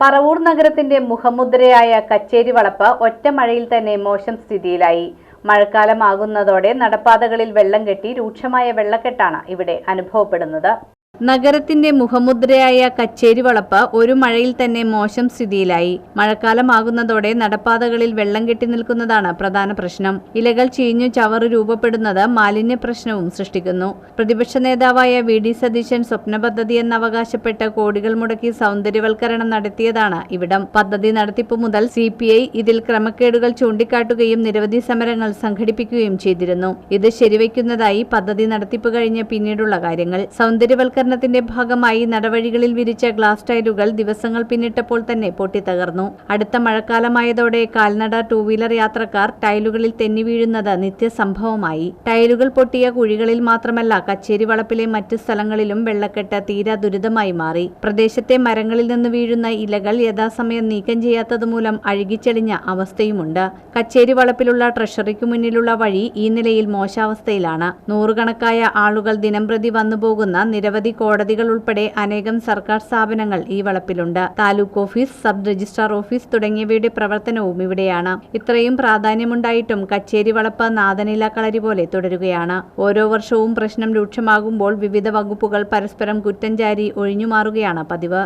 പറവൂർ നഗരത്തിന്റെ മുഖമുദ്രയായ കച്ചേരി വളപ്പ് ഒറ്റ മഴയിൽ തന്നെ മോശം സ്ഥിതിയിലായി. മഴക്കാലമാകുന്നതോടെ നടപ്പാതകളിൽ വെള്ളം കെട്ടി രൂക്ഷമായ വെള്ളക്കെട്ടാണ് ഇവിടെ അനുഭവപ്പെടുന്നത്. നഗരത്തിന്റെ മുഖമുദ്രയായ കച്ചേരി വളപ്പ് ഒരു മഴയിൽ തന്നെ മോശം സ്ഥിതിയിലായി. മഴക്കാലമാകുന്നതോടെ നടപ്പാതകളിൽ വെള്ളം കെട്ടി നിൽക്കുന്നതാണ് പ്രധാന പ്രശ്നം. ഇലകൾ ചീഞ്ഞു ചവറ് രൂപപ്പെടുന്നത് മാലിന്യ പ്രശ്നവും സൃഷ്ടിക്കുന്നു. പ്രതിപക്ഷ നേതാവായ വി ഡി സതീശൻ സ്വപ്ന പദ്ധതി എന്നവകാശപ്പെട്ട് കോടികൾ മുടക്കി സൗന്ദര്യവൽക്കരണം നടത്തിയതാണ് ഇവിടം. പദ്ധതി നടത്തിപ്പ് മുതൽ സി ഇതിൽ ക്രമക്കേടുകൾ ചൂണ്ടിക്കാട്ടുകയും നിരവധി സമരങ്ങൾ സംഘടിപ്പിക്കുകയും ചെയ്തിരുന്നു. ഇത് ശരിവയ്ക്കുന്നതായി പദ്ധതി നടത്തിപ്പ് കഴിഞ്ഞ പിന്നീടുള്ള കാര്യങ്ങൾ. സൗന്ദര്യവൽക്കരണത്തിന്റെ ഭാഗമായി നടവഴികളിൽ വിരിച്ച ഗ്ലാസ് ടൈലുകൾ ദിവസങ്ങൾ പിന്നിട്ടപ്പോൾ തന്നെ പൊട്ടിത്തകർന്നു അടുത്ത മഴക്കാലമായതോടെ കാൽനട ടൂ വീലർ യാത്രക്കാർ ടൈലുകളിൽ തെന്നി വീഴുന്നത് നിത്യസംഭവമായി. ടൈലുകൾ പൊട്ടിയ കുഴികളിൽ മാത്രമല്ല കച്ചേരി വളപ്പിലെ മറ്റു സ്ഥലങ്ങളിലും വെള്ളക്കെട്ട് തീരാ ദുരിതമായി മാറി. പ്രദേശത്തെ മരങ്ങളിൽ നിന്ന് വീഴുന്ന ഇലകൾ യഥാസമയം നീക്കം ചെയ്യാത്തത് മൂലം അഴുകിച്ചെളിഞ്ഞ അവസ്ഥയുമുണ്ട്. കച്ചേരി വളപ്പിലുള്ള ട്രഷറിക്കു മുന്നിലുള്ള വഴി ഈ നിലയിൽ മോശാവസ്ഥയിലാണ്. നൂറുകണക്കായ ആളുകൾ ദിനംപ്രതി വന്നുപോകുന്ന നിരവധി കോടതികൾ ഉൾപ്പെടെ അനേകം സർക്കാർ സ്ഥാപനങ്ങൾ ഈ വളപ്പിലുണ്ട്. Taluk office sub registrar office തുടങ്ങിയവയുടെ പ്രവർത്തനവും ഇവിടെയാണ്. ഇത്രയും പ്രാധാന്യമുണ്ടായിട്ടും കച്ചേരി വളപ്പ് നാദനില കളരി പോലെ തുടരുകയാണ്. ഓരോ വർഷവും പ്രശ്നം രൂക്ഷമാകുമ്പോൾ വിവിധ വകുപ്പുകൾ പരസ്പരം കുറ്റം ചാരി ഒഴിഞ്ഞുമാറുകയാണ് പതിവ്.